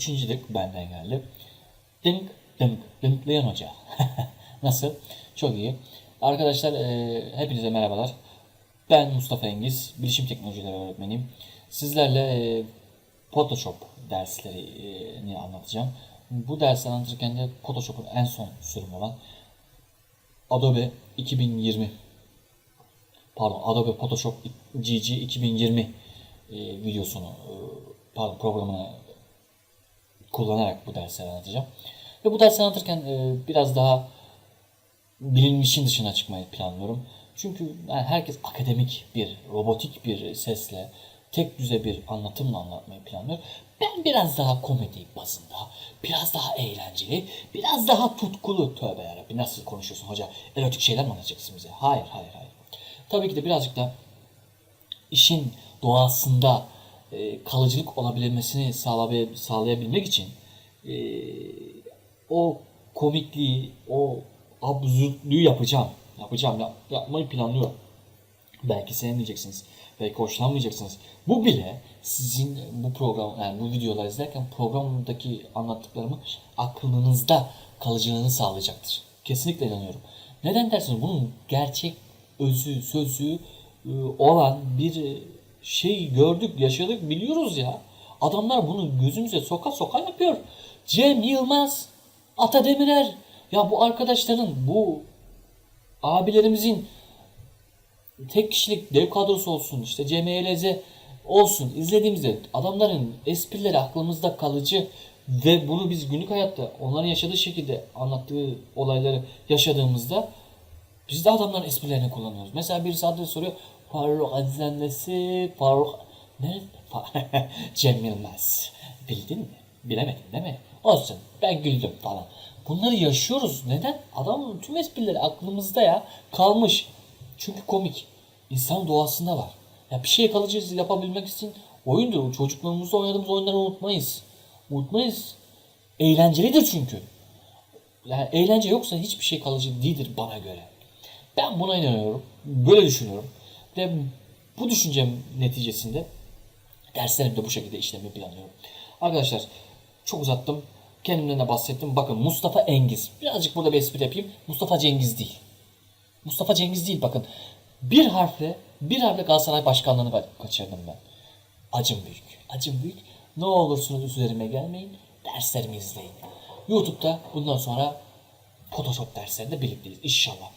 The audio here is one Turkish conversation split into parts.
Üçüncü dık benden geldi. Dınk dınk dınklayan hoca. Nasıl? Çok iyi. Arkadaşlar e, hepinize merhabalar. Ben Mustafa Engiz, bilişim teknolojileri öğretmeniyim. Sizlerle e, Photoshop derslerini anlatacağım. Bu dersi anlatırken de Photoshop'un en son sürümü olan Adobe 2020 pardon Adobe Photoshop GG 2020 e, videosunu e, pardon programını kullanarak bu dersleri anlatacağım. Ve bu dersi anlatırken e, biraz daha bilinmişin dışına çıkmayı planlıyorum. Çünkü yani herkes akademik bir, robotik bir sesle, tek düze bir anlatımla anlatmayı planlıyor. Ben biraz daha komedi bazında, biraz daha eğlenceli, biraz daha tutkulu. Tövbe yarabbim nasıl konuşuyorsun hoca? Erotik şeyler mi anlatacaksın bize? Hayır, hayır, hayır. Tabii ki de birazcık da işin doğasında e, kalıcılık olabilmesini sağlayabilmek için e, o komikliği, o absürtlüğü yapacağım. Yapacağım, yap- yapmayı planlıyorum. Belki sevmeyeceksiniz, belki hoşlanmayacaksınız. Bu bile sizin bu program, yani bu videoları izlerken programdaki anlattıklarımı aklınızda kalıcılığını sağlayacaktır. Kesinlikle inanıyorum. Neden dersiniz? Bunun gerçek özü, sözü e, olan bir e, şey gördük, yaşadık, biliyoruz ya. Adamlar bunu gözümüze soka soka yapıyor. Cem Yılmaz, Ata Demirer. Ya bu arkadaşların, bu abilerimizin tek kişilik dev kadrosu olsun, işte CMLZ olsun izlediğimizde adamların esprileri aklımızda kalıcı ve bunu biz günlük hayatta onların yaşadığı şekilde anlattığı olayları yaşadığımızda biz de adamların esprilerini kullanıyoruz. Mesela birisi adını soruyor. Faruk Aziz'in Faruk ne? Cem Yılmaz. Bildin mi? Bilemedin değil mi? Olsun. Ben güldüm falan. Bunları yaşıyoruz. Neden? Adamın tüm esprileri aklımızda ya. Kalmış. Çünkü komik. İnsan doğasında var. Ya bir şey kalıcı yapabilmek için oyundur. Çocukluğumuzda oynadığımız oyunları unutmayız. Unutmayız. Eğlencelidir çünkü. Yani eğlence yoksa hiçbir şey kalıcı değildir bana göre. Ben buna inanıyorum. Böyle düşünüyorum. Ve bu düşüncem neticesinde derslerimde bu şekilde işlemeyi planlıyorum. Arkadaşlar çok uzattım. Kendimden de bahsettim. Bakın Mustafa Engiz. Birazcık burada bir espri yapayım. Mustafa Cengiz değil. Mustafa Cengiz değil bakın. Bir harfle bir harfle Galatasaray başkanlığını ka- kaçırdım ben. Acım büyük. Acım büyük. Ne olursunuz üzerime gelmeyin. Derslerimi izleyin. YouTube'da bundan sonra Photoshop derslerinde birlikteyiz inşallah.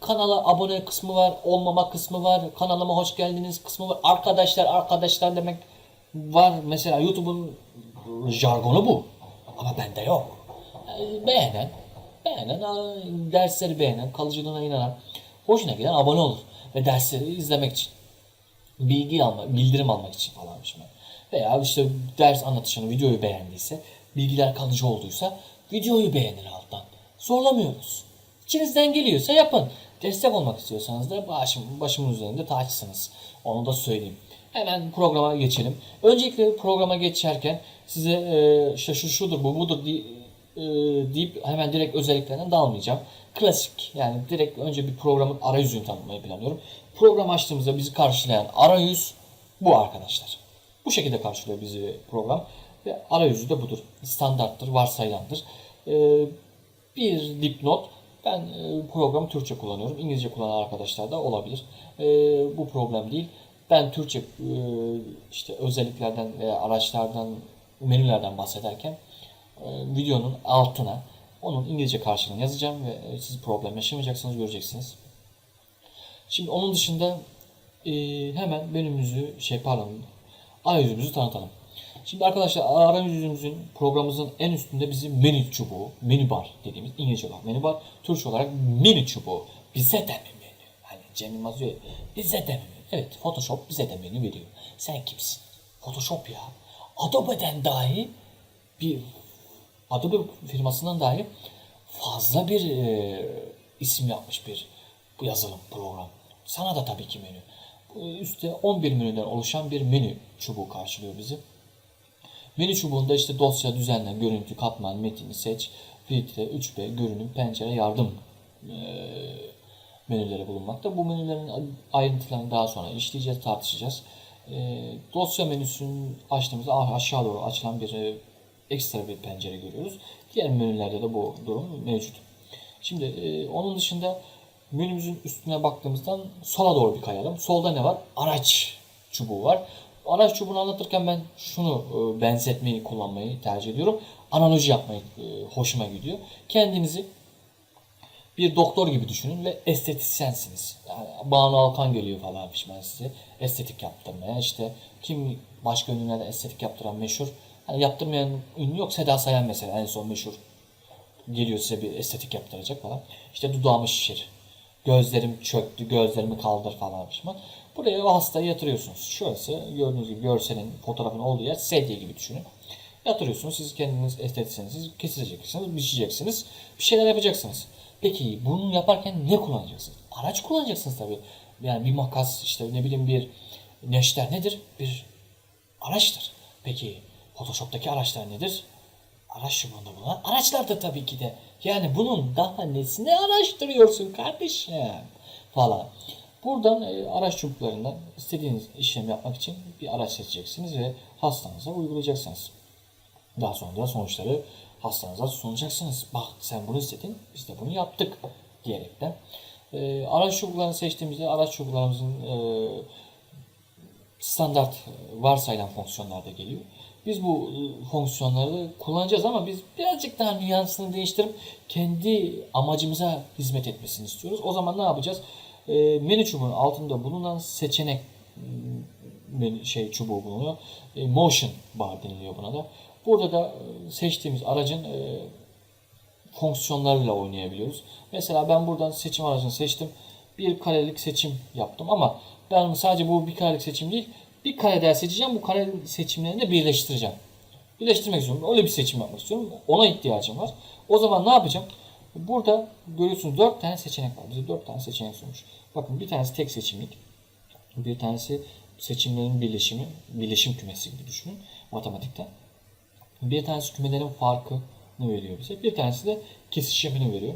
Kanala abone kısmı var, olmama kısmı var, kanalıma hoş geldiniz kısmı var. Arkadaşlar arkadaşlar demek var. Mesela YouTube'un jargonu bu. Ama bende yok. Beğenen, beğenen, dersleri beğenen, kalıcılığına inanan, hoşuna giden abone olur. Ve dersleri izlemek için bilgi almak, bildirim almak için falan şimdi. Veya işte ders anlatışını, videoyu beğendiyse, bilgiler kalıcı olduysa videoyu beğenin alttan. Zorlamıyoruz. İçinizden geliyorsa yapın. Destek olmak istiyorsanız da başım, başımın üzerinde taçsınız. Onu da söyleyeyim. Hemen programa geçelim. Öncelikle programa geçerken size e, işte şu şudur bu budur diye, e, deyip hemen direkt özelliklerinden dalmayacağım. Klasik yani direkt önce bir programın arayüzünü tanıtmayı planlıyorum. Program açtığımızda bizi karşılayan arayüz bu arkadaşlar. Bu şekilde karşılıyor bizi program. Ve arayüzü de budur. Standarttır, varsayılandır. E, bir dipnot. Ben e, programı Türkçe kullanıyorum. İngilizce kullanan arkadaşlar da olabilir. E, bu problem değil. Ben Türkçe e, işte özelliklerden veya araçlardan, menülerden bahsederken videonun altına onun İngilizce karşılığını yazacağım ve siz problem yaşamayacaksınız, göreceksiniz. Şimdi onun dışında hemen menümüzü, şey pardon, arayüzümüzü tanıtalım. Şimdi arkadaşlar arayüzümüzün programımızın en üstünde bizim menü çubuğu, menü bar dediğimiz İngilizce olarak menü bar, Türkçe olarak menü çubuğu. Bize de mi menü? Hani Cem Yılmaz diyor bize de mi menü? Evet Photoshop bize de menü veriyor. Sen kimsin? Photoshop ya. Adobe'den dahi bir Adobe firmasından dahi fazla bir e, isim yapmış bir yazılım program. Sana da tabii ki menü. Üstte 11 menüden oluşan bir menü çubuğu karşılıyor bizi. Menü çubuğunda işte dosya, düzenle, görüntü, katman, metini seç, filtre, 3B, görünüm, pencere, yardım eee, menüleri bulunmakta. Bu menülerin ayrıntılarını daha sonra işleyeceğiz, tartışacağız. E, dosya menüsünü açtığımızda aşağı doğru açılan bir e, ekstra bir pencere görüyoruz. Diğer menülerde de bu durum mevcut. Şimdi e, onun dışında menümüzün üstüne baktığımızdan sola doğru bir kayalım. Solda ne var? Araç çubuğu var. Araç çubuğunu anlatırken ben şunu e, benzetmeyi kullanmayı tercih ediyorum. Analoji yapmayı e, hoşuma gidiyor. Kendinizi bir doktor gibi düşünün ve estetisyensiniz. Yani Banu Alkan geliyor falan pişman size. Estetik yaptırmaya. işte kim başka ünlülerde estetik yaptıran meşhur. Hani yaptırmayan ünlü yok. Seda Sayan mesela en son meşhur. Geliyor size bir estetik yaptıracak falan. İşte dudağımı şişir. Gözlerim çöktü, gözlerimi kaldır falan pişman. Buraya o hastayı yatırıyorsunuz. Şurası gördüğünüz gibi görselin fotoğrafın olduğu yer sedye gibi düşünün. Yatırıyorsunuz. Siz kendiniz estetisyeniz. Siz keseceksiniz, biçeceksiniz. Bir şeyler yapacaksınız. Peki bunu yaparken ne kullanacaksınız? Araç kullanacaksınız tabii. Yani bir makas, işte ne bileyim bir neşter nedir? Bir araçtır. Peki Photoshop'taki araçlar nedir? Araç çubuğunda bulunan araçlardır tabii ki de. Yani bunun daha nesini araştırıyorsun kardeşim falan. Buradan e, araç çubuklarından istediğiniz işlemi yapmak için bir araç seçeceksiniz ve hastanıza uygulayacaksınız. Daha sonra da sonuçları hastanıza sunacaksınız. Bak sen bunu istedin, biz de bunu yaptık diyerekten. E, araç çubuklarını seçtiğimizde araç çubuklarımızın e, standart e, varsayılan fonksiyonlar da geliyor. Biz bu e, fonksiyonları kullanacağız ama biz birazcık daha nüansını değiştirip kendi amacımıza hizmet etmesini istiyoruz. O zaman ne yapacağız? E, menü çubuğunun altında bulunan seçenek m, menü, şey çubuğu bulunuyor. E, motion bar deniliyor buna da. Burada da e, seçtiğimiz aracın e, fonksiyonlarıyla oynayabiliyoruz. Mesela ben buradan seçim aracını seçtim. Bir karelik seçim yaptım ama ben sadece bu bir karelik seçim değil, bir kare daha seçeceğim. Bu kare seçimlerini de birleştireceğim. Birleştirmek istiyorum. Öyle bir seçim yapmak istiyorum. Ona ihtiyacım var. O zaman ne yapacağım? Burada görüyorsunuz 4 tane seçenek var. Bize 4 tane seçenek sunmuş. Bakın bir tanesi tek seçimlik. Bir tanesi seçimlerin birleşimi, birleşim kümesi gibi düşünün matematikten. Bir tanesi kümelerin farkını veriyor bize. Bir tanesi de kesişimini veriyor.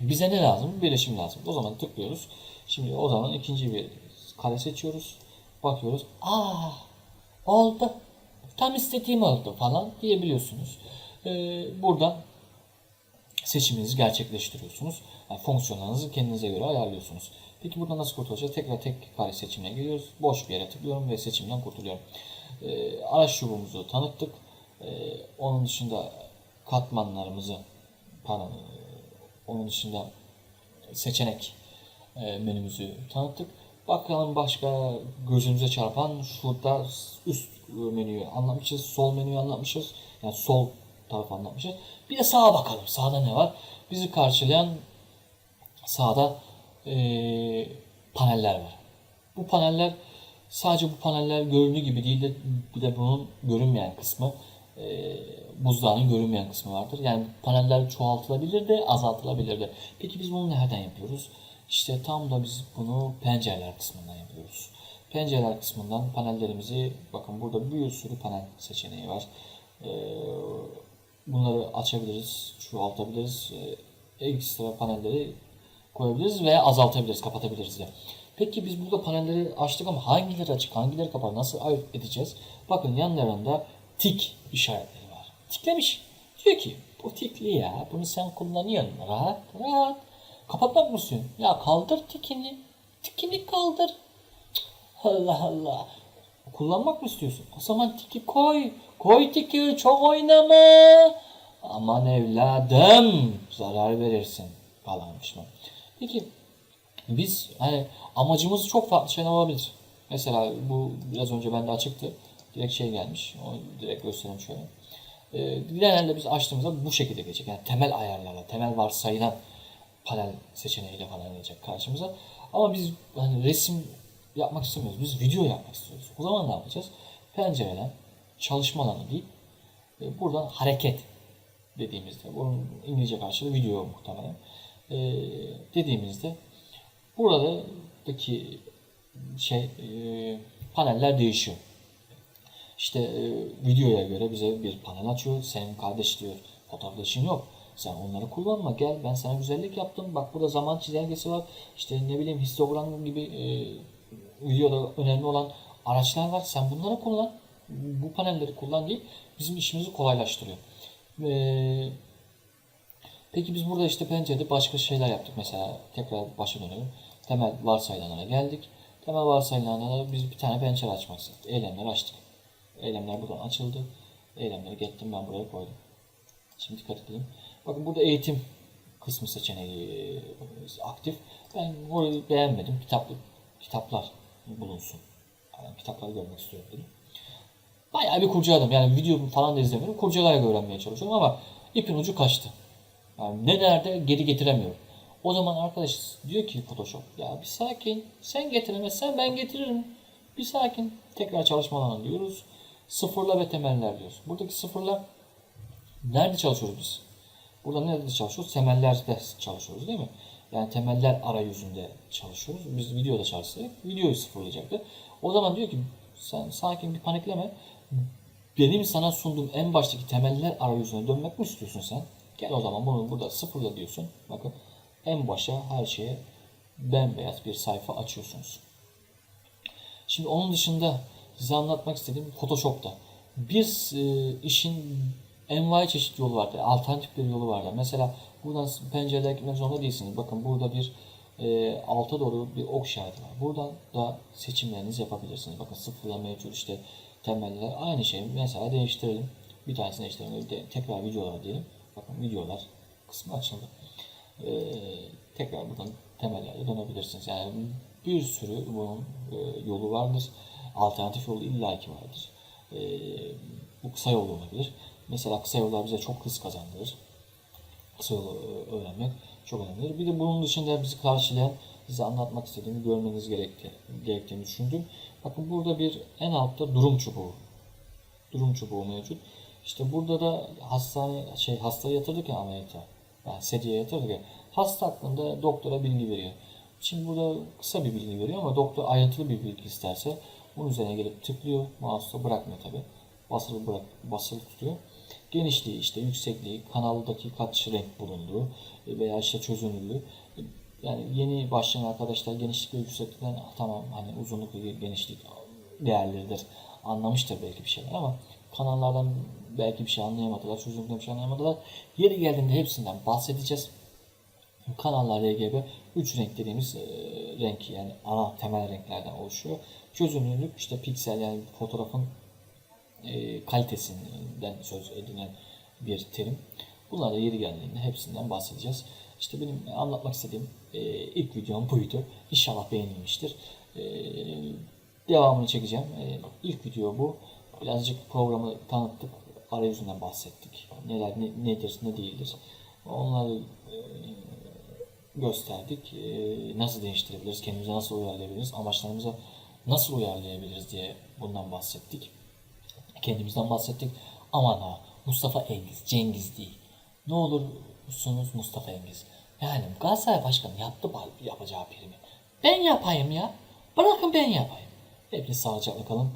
Bize ne lazım? Birleşim lazım. O zaman tıklıyoruz. Şimdi o zaman ikinci bir kare seçiyoruz. Bakıyoruz. Aa oldu. Tam istediğim oldu falan diyebiliyorsunuz. Ee, buradan seçiminizi gerçekleştiriyorsunuz. Yani fonksiyonlarınızı kendinize göre ayarlıyorsunuz. Peki buradan nasıl kurtulacağız? Tekrar tek kare seçimine geliyoruz. Boş bir yere tıklıyorum ve seçimden kurtuluyorum. Ee, araç çubuğumuzu tanıttık. Ee, onun dışında katmanlarımızı pardon, e, onun dışında seçenek e, menümüzü tanıttık. Bakalım başka gözümüze çarpan şurada üst menüyü anlatmışız, sol menüyü anlatmışız. Yani sol tarafı anlatmışız. Bir de sağa bakalım. Sağda ne var? Bizi karşılayan sağda e, paneller var. Bu paneller sadece bu paneller göründüğü gibi değil de bir de bunun görünmeyen kısmı e, buzdağının görünmeyen kısmı vardır. Yani paneller çoğaltılabilir de azaltılabilir de. Peki biz bunu nereden yapıyoruz? İşte tam da biz bunu pencereler kısmından yapıyoruz. Pencereler kısmından panellerimizi bakın burada bir sürü panel seçeneği var. Ee, bunları açabiliriz, çoğaltabiliriz. Ekstra panelleri koyabiliriz veya azaltabiliriz, kapatabiliriz de. Peki biz burada panelleri açtık ama hangileri açık, hangileri kapalı, nasıl ayırt edeceğiz? Bakın yanlarında tik işaretleri var. Tiklemiş. Diyor ki bu tikli ya, bunu sen kullanıyorsun rahat rahat. Kapatmak mı istiyorsun? Ya kaldır tikini. Tikini kaldır. Allah Allah. Kullanmak mı istiyorsun? O zaman tiki koy. Koy tiki çok oynama. Aman evladım zarar verirsin falan pişman. Peki biz hani amacımız çok farklı şeyler olabilir. Mesela bu biraz önce bende açıktı. Direkt şey gelmiş. Onu direkt göstereyim şöyle. Ee, genelde biz açtığımızda bu şekilde gelecek. Yani temel ayarlarla, temel varsayılan panel seçeneğiyle falan gelecek karşımıza. Ama biz hani resim yapmak istemiyoruz. Biz video yapmak istiyoruz. O zaman ne yapacağız? Pencereden çalışma alanı deyip e, buradan hareket dediğimizde bunun İngilizce karşılığı video muhtemelen. E, dediğimizde buradaki şey e, paneller değişiyor. İşte e, videoya göre bize bir panel açıyor. Senin kardeş diyor fotoğraflaşın yok. Sen onları kullanma gel ben sana güzellik yaptım. Bak burada zaman çizelgesi var. İşte ne bileyim histogram gibi e, videoda önemli olan araçlar var. Sen bunları kullan. Bu panelleri kullan değil. Bizim işimizi kolaylaştırıyor. Ee, peki biz burada işte pencerede başka şeyler yaptık. Mesela tekrar başa dönelim. Temel varsayılanlara geldik. Temel varsayılanlara biz bir tane pencere açmak istedik. Eylemleri açtık. Eylemler buradan açıldı. Eylemleri gettim ben buraya koydum. Şimdi dikkat edelim. Bakın burada eğitim kısmı seçeneği e, aktif. Ben orayı beğenmedim. Kitaplı kitaplar bulunsun. Yani kitapları görmek istiyorum dedim. Bayağı bir kurcaladım. Yani video falan da izlemiyorum. Kurcalayarak öğrenmeye çalışıyorum ama ipin ucu kaçtı. Yani ne nerede geri getiremiyorum. O zaman arkadaş diyor ki Photoshop ya bir sakin sen getiremezsen ben getiririm. Bir sakin tekrar çalışma alanı diyoruz. Sıfırla ve temeller diyoruz. Buradaki sıfırla nerede çalışıyoruz biz? Burada nerede çalışıyoruz? Temellerde çalışıyoruz değil mi? Yani temeller arayüzünde çalışıyoruz. Biz videoda çalışsaydık videoyu sıfırlayacaktı. O zaman diyor ki sen sakin bir panikleme. Benim sana sunduğum en baştaki temeller arayüzüne dönmek mi istiyorsun sen? Gel o zaman bunu burada sıfırla diyorsun. Bakın en başa her şeye bembeyaz bir sayfa açıyorsunuz. Şimdi onun dışında size anlatmak istediğim Photoshop'ta bir e, işin envai çeşit yolu vardır. Alternatif bir yolu vardır. Mesela buradan pencereler gitmek zorunda değilsiniz. Bakın burada bir e, alta doğru bir ok işareti var. Buradan da seçimlerinizi yapabilirsiniz. Bakın sıfırla mevcut işte temeller aynı şey. Mesela değiştirelim. Bir tanesini değiştirelim. De, tekrar videolar diyelim. Bakın videolar kısmı açıldı. E, tekrar buradan temellere dönebilirsiniz. Yani bir sürü bunun e, yolu vardır. Alternatif yolu illaki vardır. E, bu kısa yol olabilir. Mesela kısa yollar bize çok hız kazandırır. Kısa yolu e, öğrenmek çok önemlidir. Bir de bunun dışında bizi karşılayan, size anlatmak istediğimi görmeniz gerekti, gerektiğini düşündüm. Bakın burada bir en altta durum çubuğu. Durum çubuğu mevcut. İşte burada da hastane şey hastayı yatırdık ya ameliyata. Yani sediye yatırdık ya. Hasta hakkında doktora bilgi veriyor. Şimdi burada kısa bir bilgi veriyor ama doktor ayrıntılı bir bilgi isterse bunun üzerine gelip tıklıyor. Mouse'da bırakmıyor tabi. Basılı bırak, basılı tutuyor. Genişliği işte yüksekliği, kanaldaki kaç renk bulunduğu veya işte çözünürlüğü. Yani yeni başlayan arkadaşlar genişlik ve yükseklikten "Ah, tamam hani uzunluk ve genişlik değerleridir. Anlamıştır belki bir şeyler ama kanallardan belki bir şey anlayamadılar, çözünürlükten bir şey anlayamadılar. Yeri geldiğinde hepsinden bahsedeceğiz. Kanallar RGB 3 renk dediğimiz e, renk yani ana temel renklerden oluşuyor. Çözünürlük işte piksel yani fotoğrafın e, kalitesinden söz edilen bir terim. Bunlar da yeri geldiğinde hepsinden bahsedeceğiz. İşte benim anlatmak istediğim e, ilk videom buydu. İnşallah beğenilmiştir. E, devamını çekeceğim. E, ilk video bu. Birazcık programı tanıttık. Arayüzünden bahsettik. Neler ne, nedir ne değildir. Onları gösterdik. Nasıl değiştirebiliriz, kendimize nasıl uyarlayabiliriz, amaçlarımıza nasıl uyarlayabiliriz diye bundan bahsettik. Kendimizden bahsettik. Aman ha Mustafa Engiz, Cengiz değil. Ne olursunuz Mustafa Engiz. Yani Galatasaray Başkanı yaptı yapacağı primi. Ben yapayım ya. Bırakın ben yapayım. Hepiniz sağlıcakla kalın.